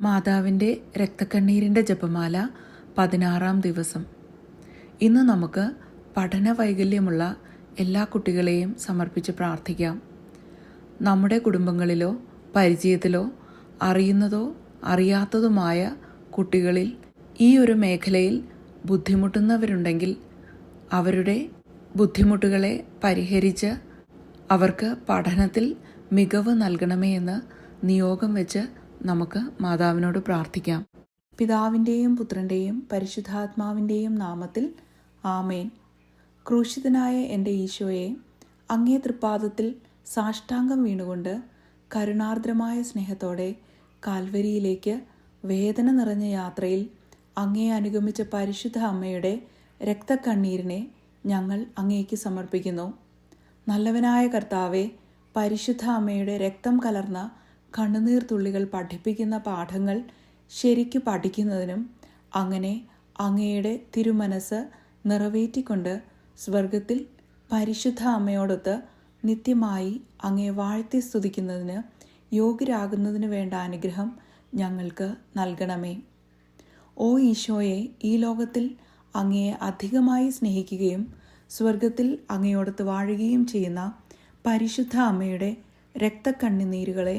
മാതാവിന്റെ രക്തക്കണ്ണീരിന്റെ ജപമാല പതിനാറാം ദിവസം. ഇന്ന് നമുക്ക് പഠന വൈകല്യമുള്ള എല്ലാ കുട്ടികളെയും സമർപ്പിച്ച് പ്രാർത്ഥിക്കാം. നമ്മുടെ കുടുംബങ്ങളിലോ പരിചയത്തിലോ അറിയുന്നതോ അറിയാത്തതുമായ കുട്ടികളിൽ ഈ ഒരു മേഖലയിൽ ബുദ്ധിമുട്ടുന്നവരുണ്ടെങ്കിൽ അവരുടെ ബുദ്ധിമുട്ടുകളെ പരിഹരിച്ച് അവർക്ക് പഠനത്തിൽ മികവ് നൽകണമേ എന്ന് നിയോഗം വെച്ച് നമുക്ക് മാതാവിനോട് പ്രാർത്ഥിക്കാം. പിതാവിന്റെയും പുത്രന്റെയും പരിശുദ്ധാത്മാവിന്റെയും നാമത്തിൽ ആമേൻ. ക്രൂശിതനായ എന്റെ ഈശോയെ അങ്ങേ തൃപ്പാദത്തിൽ സാഷ്ടാംഗം വീണുകൊണ്ട് കരുണാർദ്രമായ സ്നേഹത്തോടെ കാൽവരിയിലേക്ക് വേദന നിറഞ്ഞ യാത്രയിൽ അങ്ങേ അനുഗമിച്ച പരിശുദ്ധ അമ്മയുടെ രക്തക്കണ്ണീരിനെ ഞങ്ങൾ അങ്ങേക്ക് സമർപ്പിക്കുന്നു. നല്ലവനായ കർത്താവെ പരിശുദ്ധ അമ്മയുടെ രക്തം കലർന്ന കണ്ണുനീർ തുള്ളികൾ പഠിപ്പിക്കുന്ന പാഠങ്ങൾ ശരിക്കു പഠിക്കുന്നതിനും അങ്ങനെ അങ്ങയുടെ തിരുമനസ് നിറവേറ്റിക്കൊണ്ട് സ്വർഗത്തിൽ പരിശുദ്ധ അമ്മയോടൊത്ത് നിത്യമായി അങ്ങയെ വാഴ്ത്തി സ്തുതിക്കുന്നതിന് യോഗ്യരാകുന്നതിന് വേണ്ട അനുഗ്രഹം ഞങ്ങൾക്ക് നൽകണമേ. ഓ ഈശോയെ ഈ ലോകത്തിൽ അങ്ങയെ അധികമായി സ്നേഹിക്കുകയും സ്വർഗത്തിൽ അങ്ങയോടത്ത് വാഴുകയും ചെയ്യുന്ന പരിശുദ്ധ അമ്മയുടെ രക്തക്കണ്ണുനീരുകളെ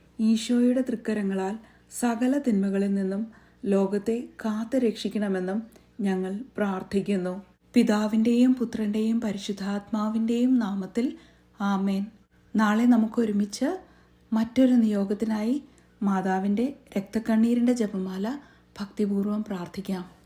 ഈശോയുടെ തൃക്കരങ്ങളാൽ സകല തിന്മകളിൽ നിന്നും ലോകത്തെ കാത്തു രക്ഷിക്കണമെന്നും ഞങ്ങൾ പ്രാർത്ഥിക്കുന്നു. പിതാവിന്റെയും പുത്രന്റെയും പരിശുദ്ധാത്മാവിന്റെയും നാമത്തിൽ ആമേൻ. നാളെ നമുക്കൊരുമിച്ച് മറ്റൊരു നിയോഗത്തിനായി മാതാവിന്റെ രക്തക്കണ്ണീരിന്റെ ജപമാല ഭക്തിപൂർവം പ്രാർത്ഥിക്കാം.